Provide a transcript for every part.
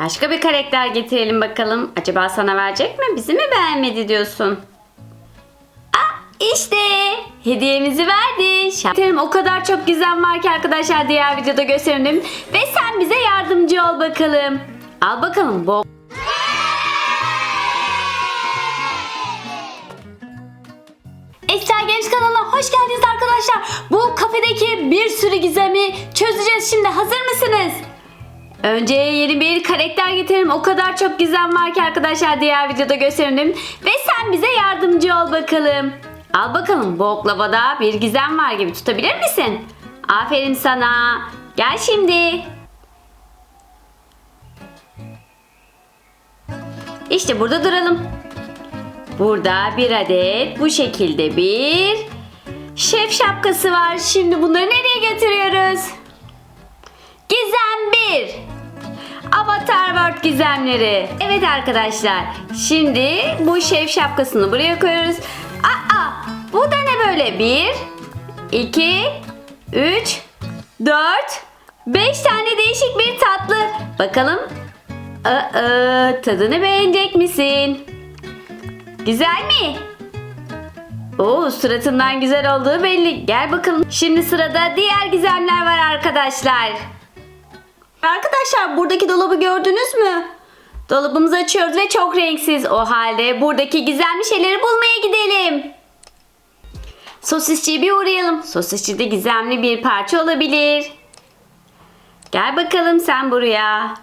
Başka bir karakter getirelim bakalım. Acaba sana verecek mi? Bizi mi beğenmedi diyorsun? İşte hediyemizi verdi. Şarkılarım o kadar çok gizem var ki arkadaşlar diğer videoda gösterdim. Ve sen bize yardımcı ol bakalım. Al bakalım bu. Esra Genç kanalına hoş geldiniz arkadaşlar. Bu kafedeki bir sürü gizemi çözeceğiz şimdi. Hazır mısınız? Önce yeni bir karakter getirelim. O kadar çok gizem var ki arkadaşlar diğer videoda gösterdim. Ve sen bize yardımcı ol bakalım. Al bakalım bu oklavada bir gizem var gibi tutabilir misin? Aferin sana. Gel şimdi. İşte burada duralım. Burada bir adet bu şekilde bir şef şapkası var. Şimdi bunları nereye götürüyoruz? Gizem 1. Avatar World gizemleri. Evet arkadaşlar. Şimdi bu şef şapkasını buraya koyuyoruz. Aa, bu da ne böyle? 1 2 3 4 5 tane değişik bir tatlı. Bakalım. Aa, tadını beğenecek misin? Güzel mi? Oo suratından güzel olduğu belli. Gel bakalım. Şimdi sırada diğer gizemler var arkadaşlar. Arkadaşlar buradaki dolabı gördünüz mü? Dolabımızı açıyoruz ve çok renksiz. O halde buradaki gizemli şeyleri bulmaya gidelim. Sosisçiye bir uğrayalım. Sosisçide gizemli bir parça olabilir. Gel bakalım sen buraya.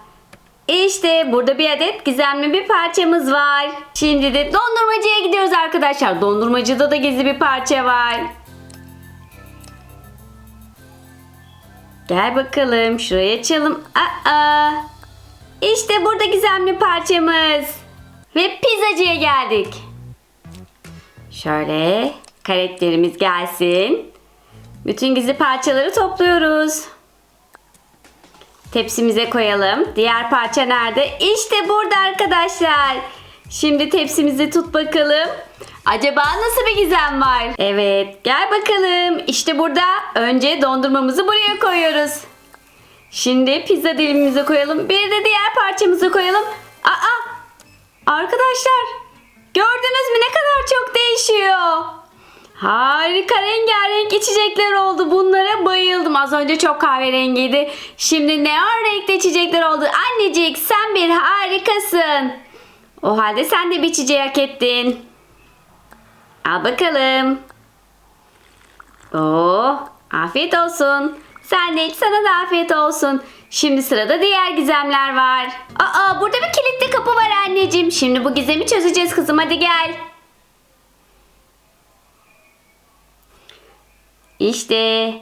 İşte burada bir adet gizemli bir parçamız var. Şimdi de dondurmacıya gidiyoruz arkadaşlar. Dondurmacıda da gizli bir parça var. Gel bakalım şuraya açalım. Aa! İşte burada gizemli parçamız. Ve pizzacıya geldik. Şöyle karakterimiz gelsin. Bütün gizli parçaları topluyoruz. Tepsimize koyalım. Diğer parça nerede? İşte burada arkadaşlar. Şimdi tepsimizi tut bakalım. Acaba nasıl bir gizem var? Evet gel bakalım. İşte burada önce dondurmamızı buraya koyuyoruz. Şimdi pizza dilimimizi koyalım. Bir de diğer parçamızı koyalım. Aa! Arkadaşlar gördünüz mü ne kadar çok değişiyor. Harika rengarenk içecekler oldu. Bunlara bayıldım. Az önce çok kahverengiydi. Şimdi neon renkli içecekler oldu. Annecik sen bir harikasın. O halde sen de bir içeceği hak ettin. Al bakalım. Oo, afiyet olsun. Sen de iç sana da afiyet olsun. Şimdi sırada diğer gizemler var. Aa, burada bir kilitli kapı var anneciğim. Şimdi bu gizemi çözeceğiz kızım. Hadi gel. İşte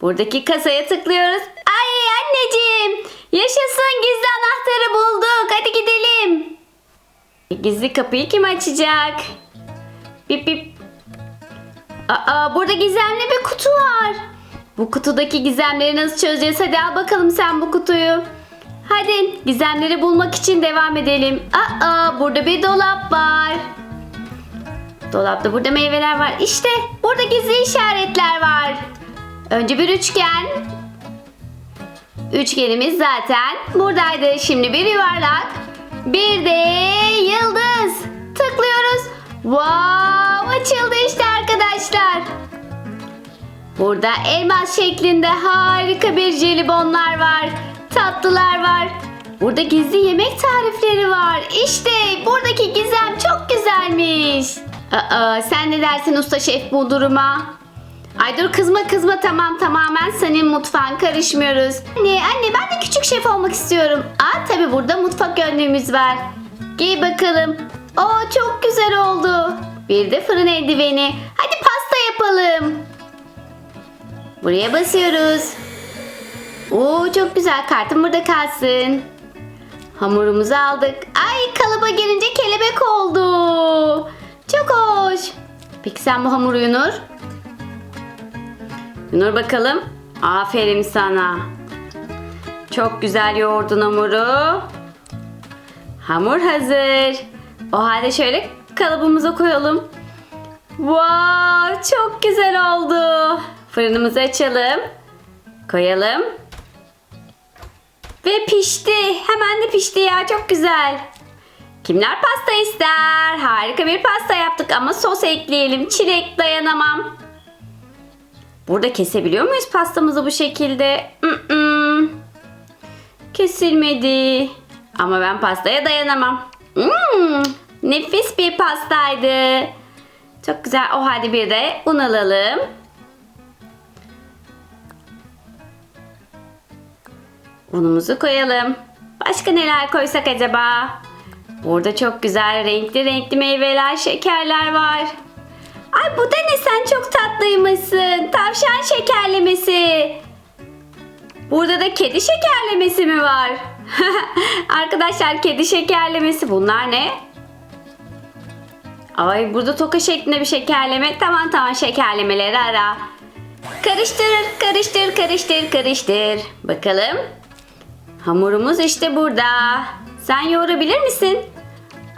buradaki kasaya tıklıyoruz. Ay anneciğim yaşasın gizli anahtarı bulduk. Hadi gidelim. Gizli kapıyı kim açacak? Bip bip. Aa burada gizemli bir kutu var. Bu kutudaki gizemleri nasıl çözeceğiz? Hadi al bakalım sen bu kutuyu. Hadi gizemleri bulmak için devam edelim. Aa burada bir dolap var. Dolapta burada meyveler var. İşte burada gizli işaretler var. Önce bir üçgen. Üçgenimiz zaten buradaydı. Şimdi bir yuvarlak. Bir de yıldız. Tıklıyoruz. Wow açıldı işte arkadaşlar. Burada elmas şeklinde harika bir jelibonlar var. Tatlılar var. Burada gizli yemek tarifleri var. İşte buradaki gizem çok güzelmiş. Aa, sen ne dersin usta şef bu duruma? Ay dur kızma kızma tamam tamamen senin mutfağın karışmıyoruz. Anne anne ben de küçük şef olmak istiyorum. Aa tabi burada mutfak önlüğümüz var. Giy bakalım. Oo çok güzel oldu. Bir de fırın eldiveni. Hadi pasta yapalım. Buraya basıyoruz. Oo çok güzel kartım burada kalsın. Hamurumuzu aldık. Ay kalıba gelince kelebek oldu. Çok hoş. Peki sen bu hamuru Yunur? Yunur bakalım. Aferin sana. Çok güzel yoğurdun hamuru. Hamur hazır. O halde şöyle kalıbımıza koyalım. Wow, çok güzel oldu. Fırınımızı açalım. Koyalım. Ve pişti. Hemen de pişti ya. Çok güzel. Kimler pasta ister? Harika bir pasta yaptık ama sos ekleyelim. Çilek dayanamam. Burada kesebiliyor muyuz pastamızı bu şekilde? Mm-mm. Kesilmedi. Ama ben pastaya dayanamam. Mm, nefis bir pastaydı. Çok güzel. O halde bir de un alalım. Unumuzu koyalım. Başka neler koysak acaba? Burada çok güzel renkli renkli meyveler, şekerler var. Ay bu da ne sen çok tatlıymışsın. Tavşan şekerlemesi. Burada da kedi şekerlemesi mi var? Arkadaşlar kedi şekerlemesi bunlar ne? Ay burada toka şeklinde bir şekerleme. Tamam tamam şekerlemeleri ara. Karıştır, karıştır, karıştır, karıştır. Bakalım. Hamurumuz işte burada. Sen yoğurabilir misin?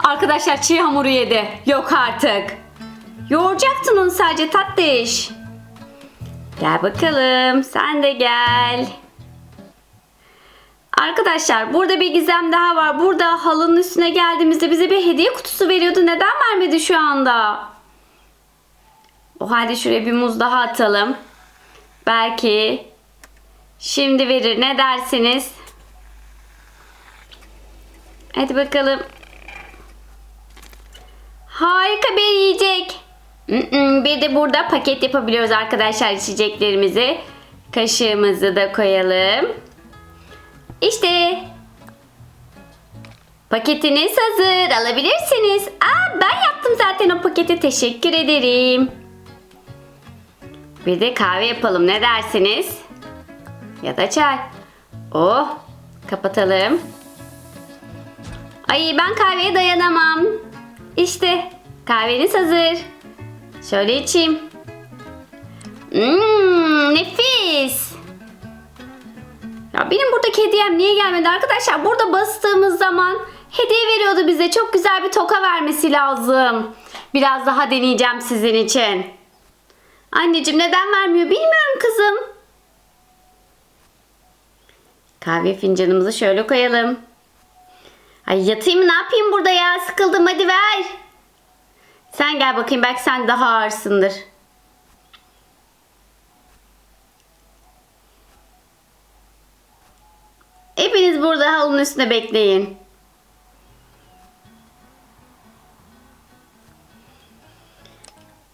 Arkadaşlar çiğ hamuru yedi. Yok artık. Yoğuracaktın onu sadece tatlış. Gel bakalım. Sen de gel. Arkadaşlar burada bir gizem daha var. Burada halının üstüne geldiğimizde bize bir hediye kutusu veriyordu. Neden vermedi şu anda? O halde şuraya bir muz daha atalım. Belki şimdi verir. Ne dersiniz? Hadi bakalım. Harika bir yiyecek. Bir de burada paket yapabiliyoruz arkadaşlar içeceklerimizi. Kaşığımızı da koyalım. İşte. Paketiniz hazır. Alabilirsiniz. Aa, ben yaptım zaten o paketi. Teşekkür ederim. Bir de kahve yapalım. Ne dersiniz? Ya da çay. Oh. Kapatalım. Ay ben kahveye dayanamam. İşte kahveniz hazır. Şöyle içeyim. Mmm nefis. Ya benim buradaki hediyem niye gelmedi arkadaşlar? Burada bastığımız zaman hediye veriyordu bize. Çok güzel bir toka vermesi lazım. Biraz daha deneyeceğim sizin için. Anneciğim neden vermiyor bilmiyorum kızım. Kahve fincanımızı şöyle koyalım. Ay yatayım ne yapayım burada ya sıkıldım hadi ver. Sen gel bakayım belki sen daha ağırsındır. Hepiniz burada halının üstünde bekleyin.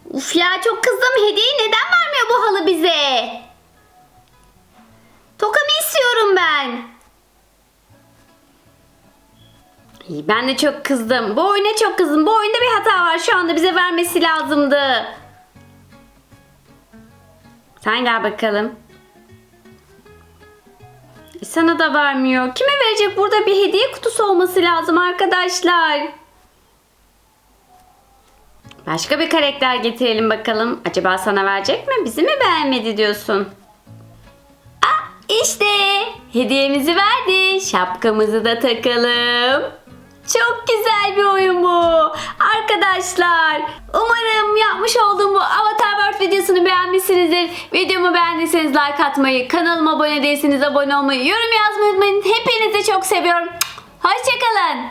Uf ya çok kızdım. Hediyeyi neden vermiyor bu halı bize? Tokamı istiyorum ben. Ben de çok kızdım. Bu oyuna çok kızdım. Bu oyunda bir hata var. Şu anda bize vermesi lazımdı. Sen gel bakalım. E, sana da vermiyor. Kime verecek? Burada bir hediye kutusu olması lazım arkadaşlar. Başka bir karakter getirelim bakalım. Acaba sana verecek mi? Bizi mi beğenmedi diyorsun? Aa, işte hediyemizi verdi. Şapkamızı da takalım. Çok güzel bir oyun bu. Arkadaşlar umarım yapmış olduğum bu Avatar World videosunu beğenmişsinizdir. Videomu beğendiyseniz like atmayı, kanalıma abone değilseniz abone olmayı, yorum yazmayı unutmayın. Hepinizi çok seviyorum. Hoşçakalın.